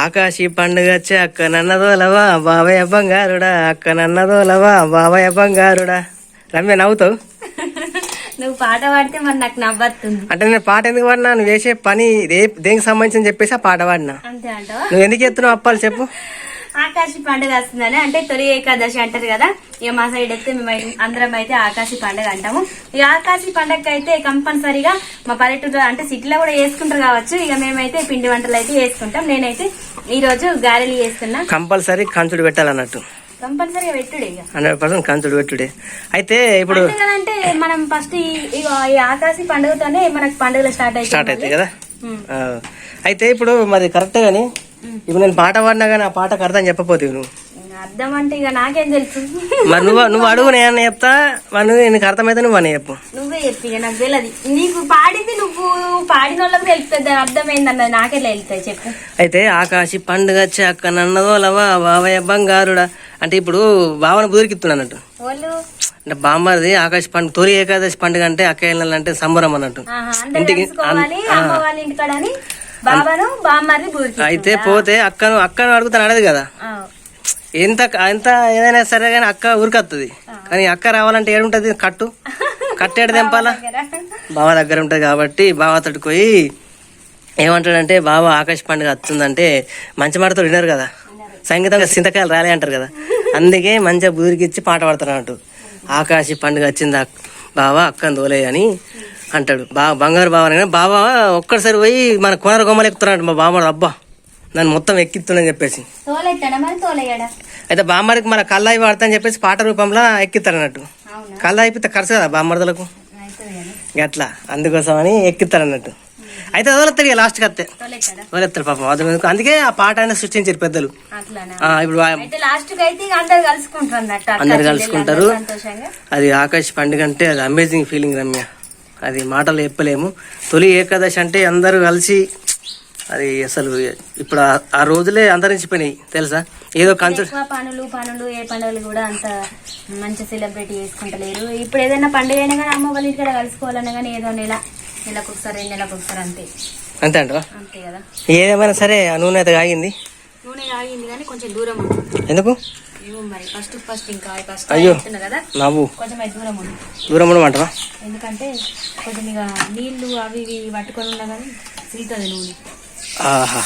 ఆకాశి పండుగ వచ్చే అక్క నన్నదోలవా బావయ్య బంగారుడా. అక్క నన్నదోలవా బావయ్య బంగారుడా. రమ్య నవ్వుతావు? నువ్వు పాట పాడితే మరి నాకు నవ్వత్తుంది అంటే నేను పాట ఎందుకు పాడినా? నువ్వు చేసే పని దే దేనికి సంబంధించి చెప్పేసి ఆ పాట పాడినా. నువ్వు ఎందుకు ఎత్తున్నావు అప్పాలు చెప్పు. ఆకాశి పండుగ వస్తుందని అంటే తొలి ఏకాదశి అంటారు కదా ఇక మా సైడ్ అయితే మేము అందరం అయితే ఆకాశి పండుగ అంటాము. ఇక ఆకాశి పండుగకి అయితే కంపల్సరీగా మా పల్లెటూరు అంటే సిటీలో కూడా చేసుకుంటారు కావచ్చు ఇక మేమైతే పిండి వంటలు అయితే చేసుకుంటాం. నేనైతే ఈ రోజు గారెలు చేస్తున్నా కంపల్సరీ కంచుడు పెట్టాలన్నట్టు. కంపల్సరీగా పెట్టుడే హండ్రెడ్ పర్సెంట్ కంచుడు పెట్టుడే. అయితే ఇప్పుడు అంటే మనం ఫస్ట్ ఈ- ఆకాశి పండుగతోనే మనకు పండుగలు స్టార్ట్ స్టార్ట్ అయితే అవుతాయి కదా. ఆ. అయితే ఇప్పుడు మరి కరెక్టే కానీ ఇప్పుడు నేను పాట పాడినా కానీ ఆ పాటకు అర్థం చెప్పపోతే నువ్వు. అర్థం అంటే ఇక నాకేం తెలుసు. మరి నువ్వు నువ్వు అడుగు నేను చెప్తా? మరి నువ్వు నీకు అర్థమైతే నువ్వు అని చెప్పు. నువ్వే చెప్పి ఇక నాకు తెలియదు నీకు పాడింది నువ్వు పాడిన వాళ్ళకి తెలుస్తుంది దాని అర్థమైందన్నది నాకే తెలుస్తుంది చెప్పు. అయితే ఆకాశి పండుగ వచ్చే అక్క నన్నదో లవా బావయ్య బంగారుడా. అంటే ఇప్పుడు భావన బుదిరికిస్తున్నాను అన్నట్టు. వాళ్ళు? అంటే బామ్మది ఆకాశ పండుగ తొలి ఏకాదశి పండుగ అంటే అక్క అంటే సంబరం అన్నట్టు. ఇంటికి బాబాను బూరికి అయితే పోతే అక్కను అక్కను అడుగుతాను అడది కదా. ఎంత ఎంత ఏదైనా సరే కానీ అక్క ఊరికొస్తుంది కానీ అక్క రావాలంటే ఏడుంటది కట్టు. కట్టేడు తెంపాలా? బావ దగ్గర. ఉంటది కాబట్టి బావ తోటికి పోయి ఏమంటాడంటే బావ ఆకాశ పండుగ వస్తుందంటే మంచి మాటతో వినరు కదా. సంగీతం చింతకాయలు రాలే అంటారు కదా. అందుకే మంచిగా బుదిరికిచ్చి పాట పాడతారు అన్నట్టు ఆకాశ పండుగ వచ్చింది బావ అక్కని తోలే అని అంటాడు. బా బంగారు బావ అనగానే బావ ఒక్కసారి పోయి మన కోనర కొమ్మలు ఎక్కుతున్నాడు మా బామ్మ అబ్బా నన్ను మొత్తం ఎక్కిస్తుందని చెప్పేసి. అయితే బామ్మడికి మన కళ్ళాయి వాడతా అని చెప్పేసి పాట రూపంలో ఎక్కిస్తారు అన్నట్టు అవునా? కళ్ళ అయిపోతే ఖర్చు కదా కదా గట్లా అందుకోసం అని ఎక్కిస్తారు అన్నట్టు అయితే వదిలేస్తారు ఇక లాస్ట్కి తోలెత్తాడా? వదిలేస్తారు పాపం అందుకు అందుకే ఆ పాట అనేది సృష్టించారు పెద్దలు. ఇప్పుడు అందరు కలుసుకుంటారు. అది ఆకాశ పండుగ అంటే అది అమేజింగ్ ఫీలింగ్ రమ్య. అది మాటలు చెప్పలేము. తొలి ఏకాదశి అంటే అందరూ కలిసి అది అసలు ఇప్పుడు ఆ- రోజులే అంతరించిపోయినాయి తెలుసా? ఏదో కంచు పనులు పనులు ఏ పండుగలు కూడా అంత మంచి సెలబ్రేట్ చేసుకుంటలేరు. ఇప్పుడు ఏదైనా పండుగ అయినా కానీ అమ్మ వాళ్ళ ఇంటికాడ కలుసుకోవాలన్నా కానీ ఏదో నెల నెలకు ఒకసారి రెండు నెలకు ఒకసారి అంతే అంతే అంతే కదా. ఏదేమైనా సరే ఆ నూనె అయితే ఆగింది నూనె ఆగింది కానీ కొంచెం దూరం ఎందుకు? ఫస్ట్ ఫస్ట్ ఇంకా ఫస్ట్ అయ్యో. కదా? నవ్వు కొంచెం దూరం ఉంది దూరం ఉండమంటావా? ఎందుకంటే కొంచెం ఇక నీళ్ళు అవి ఇవి పట్టుకొని ఉన్నా కానీ సిగుతుంది నూనె. ఆహా.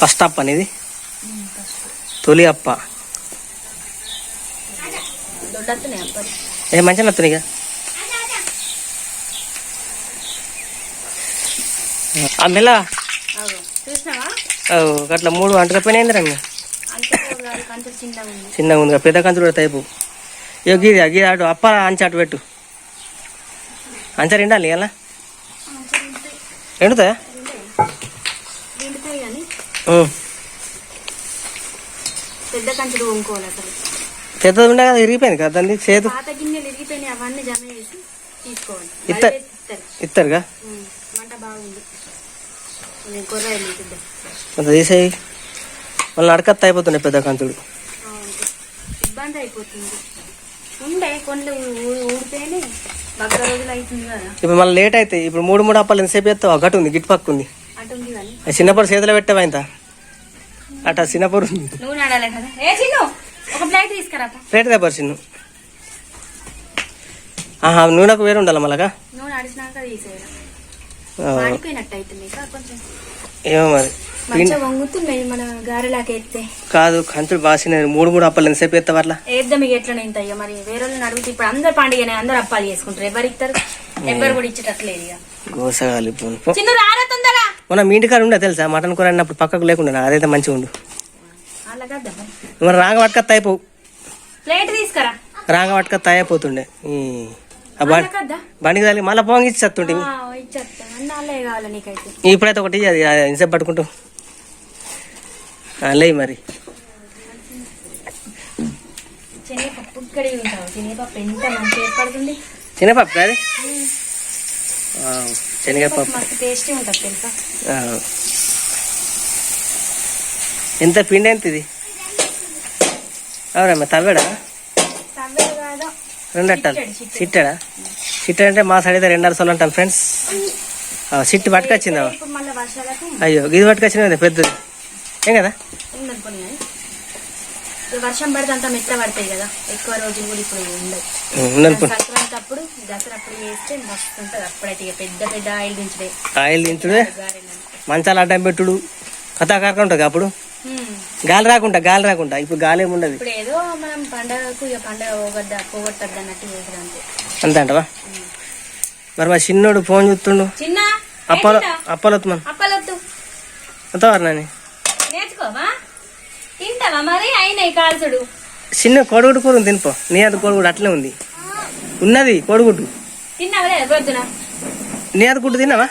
ఫస్ట్ అప్ప అనేది తొలి అప్ప. ఏ మంచిగా నత్తునిగా ఆ మెల్ల అట్లా మూడు అంటకపోయినాయింది రమ్య అంతే కంచె చిన్నగా ఉంది. పెద్ద కంచులు కూడా టైపు. ఇక గీది గీది అటు అప్ప అంచ అటు పెట్టు. అంచ రెండాలి ఎలా ఎండుతాయా. పెద్ద కంచెలు వంకోవాలి అసలు. పెద్దది ఉండే కదా ఇరిగిపోయింది కదా దాన్ని చేతు ఇస్తారు. ఇస్తారుగా కొంత తీసేయి. మళ్ళీ అడకత్త అయిపోతుండే పెద్ద కంచుడు ఇబ్బంది అయిపోతుంది ఉండే కొన్ని ఊడితేనే ఇప్పుడు మళ్ళీ లేట్ అవుతాయి. ఇప్పుడు మూడు మూడు అప్పాలు ఎంతసేపు చేస్తావు? గట్టు ఉంది గిట్టు పక్క ఉంది. అటు చిన్నప్పుడు చేతిలో పెట్టావా ఇంత? అట చిన్నప్పుడు ప్లేట్ దెబ్బరు చిన్ను. ఆహా నూనెకు వేరు ఉండాలి మళ్ళగా? ఏమో మరి. వంగుతున్నాయి మన కాదు కంచుడు బాసినది మూడు మూడు అప్పాలు ఎంతసేపు చేస్తావు అట్లా? వేద్దాం ఇక అయ్యా మరి. వేరే వాళ్ళని అడిగితే ఇప్పుడు అందరు పండుగనే అందరు అప్పాలు చేసుకుంటారు. ఎవరు ఇస్తారు? ఎవరు కూడా ఇచ్చేటట్లేదు ఇక. గోసగాలి. చిన్ను రారా తొందరగా. మొన్న మీ ఇంటికాడ ఉండే తెలుసా? మటన్ కూర అన్నప్పుడు పక్కకు లేకుండా అదైతే మంచిగా ఉండు. మరి రాగ పట్టుకత్త అయిపోవు ప్లేట్ తీసుకురా. రాగ పట్టుకత్త అయిపోతుండే. బండికి తగిలి మళ్ళీ పొంగిచ్చి చత్తుంటే ఇచ్చేస్తా అన్నాలే కావాలి నీకైతే. ఇప్పుడైతే ఒకటి అది అది ఎంతసేపు పట్టుకుంటూ. లే మరి. శనగపప్పు ఉంటావు. శనగపప్పు ఎంత పిండి ఎంత ఇది? అవునమ్మా తవ్వాడా? రెండు అట్టాలు. చిట్టెడు, చిట్టెడు. చిట్టాడా చిట్టాడు అంటే మా సైడ్ అయితే రెండు అరసలు అంటాం ఫ్రెండ్స్ సిట్టి పట్టుకొచ్చిందా? అయ్యో గిది పట్టుకొచ్చిన కదా పెద్దది. ఏం కదా? వర్షం పడితే అంతా మెత్త పడతాయి కదా. ఎక్కువ రోజులు కూడా ఇప్పుడు ఉందనుకో సంక్రాంతి అప్పుడు దసరా అప్పుడు చేస్తే మస్తు ఉంటుంది. అప్పుడైతే పెద్ద పెద్ద ఆయిల్ దించుడే. ఆయిల్ గారెలు మంచాలు అడ్డం పెట్టుడు. కథాకారకం ఉంటుంది అప్పుడు. గాలి రాకుండా గాలి రాకుండా. ఇప్పుడు గాలి ఏమి ఉండదు ఇప్పుడు ఏదో మనం పండగకు ఇక పండగ పోగొద్ద పోగొట్టద్దు అన్నట్టు అంతే. అంటవా? మరి మా చిన్నోడు ఫోన్ చూస్తుండు. చిన్న అప్పల అప్పలొత్తు మన అప్పలొద్దు ఎంతవారు నాని? నేర్చుకోవా? తింటావా మరి? అయినాయి కాల్చుడు. చిన్న కోడిగుడ్డు కూర తినిపో. నీ అది కోడిగుడ్డు అట్లే ఉంది. ఉన్నది కోడిగుడ్డు. తిన్నావా లేదా పొద్దున? నీ అది గుడ్డు తిన్నావా?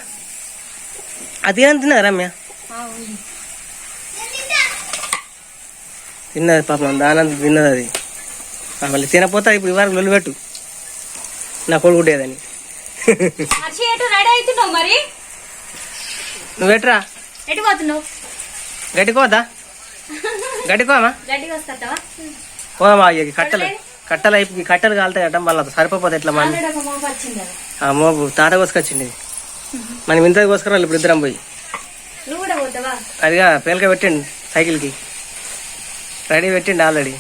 అది ఏం తిన్నది రమ్య ఆ, ఉంది. తిన్నది పాపం దానంత తిన్నది అది. మళ్ళీ తినపోతే ఇప్పుడు ఇవాళ లొల్లు పెట్టు. నా కోడిగుడ్డు ఏదని హర్షి ఎటు రెడీ అవుతున్నావు మరి? నువ్వు ఎట్రా? ఎటు పోతున్నావు? గట్టికోవద్దా గట్టికోమా గడ్డికి వస్తావా పోదామా ఇక కట్టెలు. కట్టెలు అయిపోయి కట్టెలు కాలుతాయి అట్ట మళ్ళీ సరిపోతే ఎట్లా ఒక మోప తాత కోసుకొచ్చింది. మనం ఇంత కోసుకురాలి ఇప్పుడు ఇద్దరం పోయి. అదిగా పేలక పెట్టండి సైకిల్కి. రెడీ పెట్టండి ఆల్రెడీ.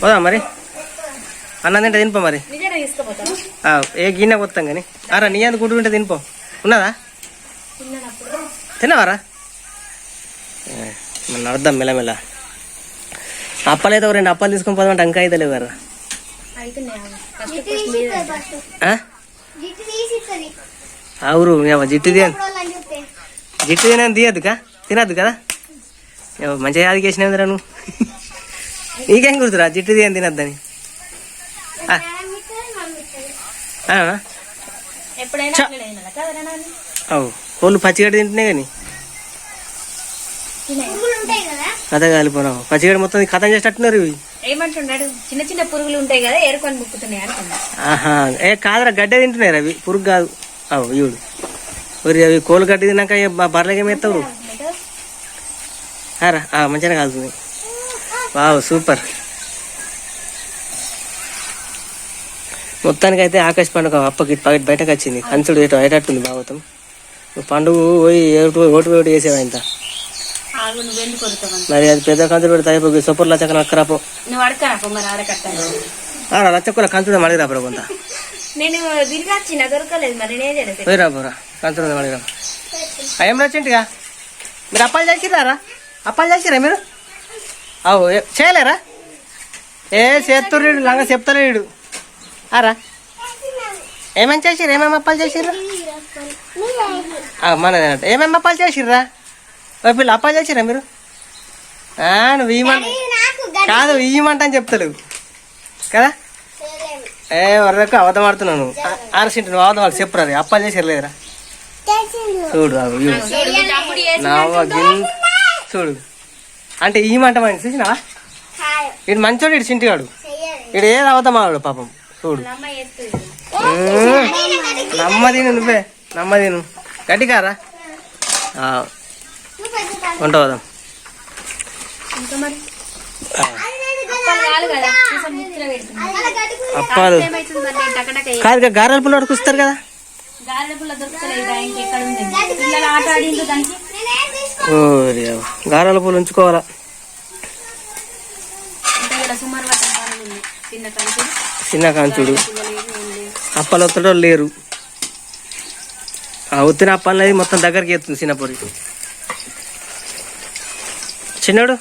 పోదా మరి. అన్నం తింటే తినిపో మరి. నిజంగా తీసుకుపోతావా? ఆ, ఏ గిన్నె పోతాం కానీ. అరా నీ అంత గుడ్డు ఉంటే తినిపో. ఉన్నదా? తిన్నావారా? మన అర్థం మెల్లమెల్ల. అప్పలైతే ఒక రెండు అప్పాలు తీసుకొని పోదామంటే అంకా అయితే లేవు కదా. అయితే ఫస్ట్ ఫస్ట్ మీద. ఆ? అవురు ఏమో జిట్టు తీయ జిట్టు తినని తీయద్దుకా? తినద్దు కదా? మంచిగా యాది చేసినవిరా నువ్వు? నీకేం గుర్తురా? జిట్టు తీయని తినద్దని. కోళ్ళు పచ్చిగడ్డ తింటున్నాయి కానీ. కథ కాలిపోనావు పచ్చిగడ్డ మొత్తం కథం చేసేటట్టున్నారు ఇవి. ఏమంటున్నాడు? చిన్న చిన్న పురుగులు ఉంటాయి కదా ఏరుకొని ముక్కుతున్నాయి అనుకున్నా. ఆహా. ఏ కాదురా గడ్డ తింటున్నారు అవి. పురుగు కాదు. అవు ఇవుడు మరి అవి కోళ్ళు గడ్డ తిన్నాక ఏ బ- బర్రెలకి ఏమి ఎత్తావు రా ఆ, మంచిగానే కాలుతుంది వావ్ సూపర్ మొత్తానికి అయితే ఆకాశ పండుగ అప్పకి పగటి బయటకు వచ్చింది. కంచుడు ఏటో అయ్యేటట్టుంది భాగవతం. నువ్వు పండుగ పోయి ఏటు ఓటు ఓటు వేసేవా ఇంత? మరి అది పెద్ద కంచుడు పెడితే అయిపోయి అడగరా మరి ఆడకట్టాను ఆడ లచ్చకుల కంచుడు మళ్ళీ రాపరా కొంత. నేను తిరిగి దొరకలేదు మరి నేనే పోయిరా పోరా కంచుడు మళ్ళీ రా ఏం రచ్చింటిగా మీరు అప్పాలు చేసిరారా అప్పాలు చేసిరా మీరు? అవు ఏ- చేయలేరా? ఏ చేస్తుర్రీడు లంగా చెప్తలేడు. ఆరా. ఏమేమి చేసిర్రు? ఏమేమి అప్పాలు చేసిర్రు? మనదేనట ఏమేమి అప్పాలు చేసిర్రా? ఓ పిల్ల అప్పాలు చేసిరా మీరు? ఆ, నువ్వు ఇయ్యమంట కాదు ఇయ్యమంట అని చెప్తలేవు. కదా? ఏ వరకు అబద్ధం ఆడుతున్నావు నువ్వు. ఆరసింటి నువ్వు అబద్ధం వాళ్ళు చెప్పురా. అప్పాలు చేసిర్రు లేదురా. చూడు అవి గిన్ చూడు. అంటే మంచి చూసినావా? ఇడు మంచోడు ఇడు చింటిగాడు. ఇడు ఏది అవతాం ఆడు పాపం. చూడు. నమ్మదిను నువ్వే. నమ్మదిను గట్టికారా ఆ, వంట పోదాం అప్పాలు కాదు ఏ- గారెల పుల్ల వస్తారు కదా? గారెల పుల్ల దొరుకుతలేదు ఇంకెక్కడ ఉంది? పిల్లలు ఆట దానికి. గారెల పూలు ఉంచుకోవాలా? చిన్న కంచి చిన్న కాంచుడు. అప్పాలు వత్తడో లేరు. ఆ ఉత్తిన అప్పాలు అనేది మొత్తం దగ్గరికి ఎత్తుంది చిన్నపొరి. చిన్నోడు?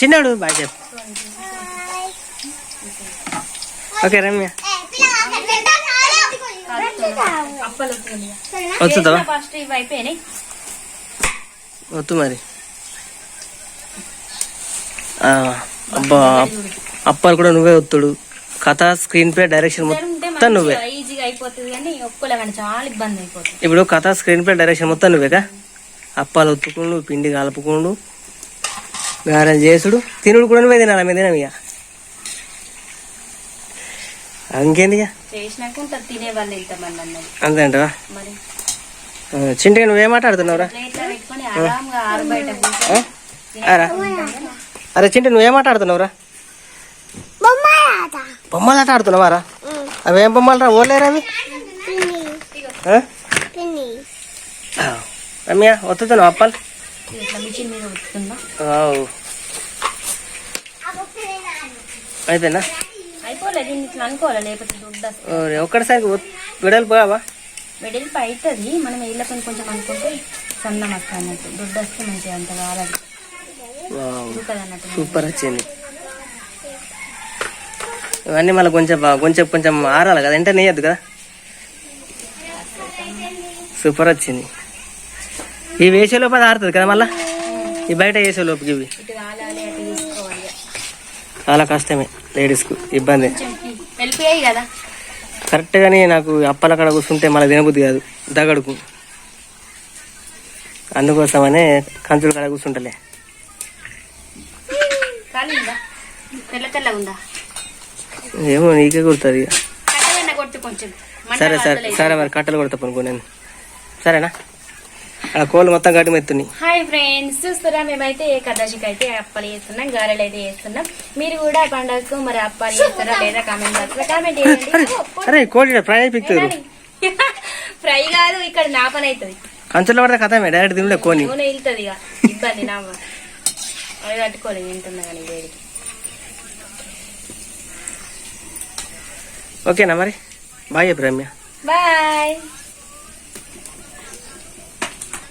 చిన్నోడు చెప్పు. ఓకే రమ్య. అప్పలు వస్తుంది వస్తుందా ఫస్ట్ ఇవి అయిపోయినాయి వద్దు మరి. అబ్బా అప్పాలు కూడా నువ్వే వత్తుడు. కథ స్క్రీన్ ప్లే డైరెక్షన్ మొత్తం నువ్వే మంచిగా ఈజీగా అయిపోతుంది కానీ ఒక్కలే కానీ చాలా ఇబ్బంది అయిపోతుంది. ఇప్పుడు కథ స్క్రీన్ ప్లే డైరెక్షన్ మొత్తం నువ్వేగా? అప్పాలు ఒత్తుకుండు పిండి కలుపుకుండు గారెలు చేసుడు. తినుడు కూడా నువ్వే తినాలి? మీద తినవి ఇక ఇంకేంది ఇక చేసినాక ఉంటుంది తినే వాళ్ళు ఇంతమంది అన్నది. అంతే అంటవా? చింటిగా నువ్వేం మాట్లాడుతున్నావురా? అరా? చింటి నువ్వేం మాట్లాడుతున్నావురా? బొమ్మలు ఆట ఆడుతున్నావారా? అవి ఏం బొమ్మలు రా ఓలేరా అవి ఆ? రమ్య వస్తున్నావు అప్పాలు? ఇది ఇట్లా మిషన్ మీద ఉత్తుందా ఆవ్. అయిపోయిందా? అయిపోలేదు దీన్ని ఇట్లా అనుకోవాలి లేకపోతే దుడ్డు? వస్తుంది ఓరే, ఒక్కటిసారి విడలు పోయావా? వెడల్పు అవుతుంది మనం ఇళ్ళ పని కొంచెం అనుకుంటే సన్నం వస్తుంది అన్నట్టు దుడ్డు వస్తే మంచిగా అంత సూపర్ వచ్చింది. ఇవన్నీ మళ్ళీ కొంచెం కొంచెం కొంచెం ఆరాలి కదా అంటే నెయ్యద్దు కదా. సూపర్ వచ్చింది. ఈ వేసే లోపు అది ఆరుతుంది కదా మళ్ళీ? ఈ బయట వేసే లోపుకి ఇవి. చాలా కష్టమే లేడీస్కు ఇబ్బంది. కరెక్ట్గానే నాకు అప్పల కాడ కూర్చుంటే మళ్ళీ తినబుద్ధి కాదు దగడుకు. అందుకోసమనే కంచుల కాడ కూర్చుంటలే. ఏమో నీకే కుడుతుంది సరే సరే. సరే మరి కట్టెలు కొడతా పనుకో నేను. సరేనా? ఆ కోళ్ళు మొత్తం మెత్తున్నాయి. హాయ్ ఫ్రెండ్స్ చూస్తారా? మేమైతే ఏకాదశికి అయితే అప్పాలు చేస్తున్నాం గారెలు అయితే చేస్తున్నాం. మీరు కూడా పండగకు మరి అప్పాలు చేస్తారా లేదా కామెంట్ బాక్స్ కామెంట్ చేయండి. అరే కోడి ఫ్రై అయిపోతుంది ఫ్రై కాదు ఇక్కడ నా పని అవుతుంది. కంచుల్లో పడితే కథమే డైరెక్ట్ తినలే కోని. నూనె వెళ్తుంది ఇక ఇబ్బంది నా అవి కట్టుకోలేదు తింటున్నా కానీ వేడికి ఓకేనా మరి? Bye Ramya bye.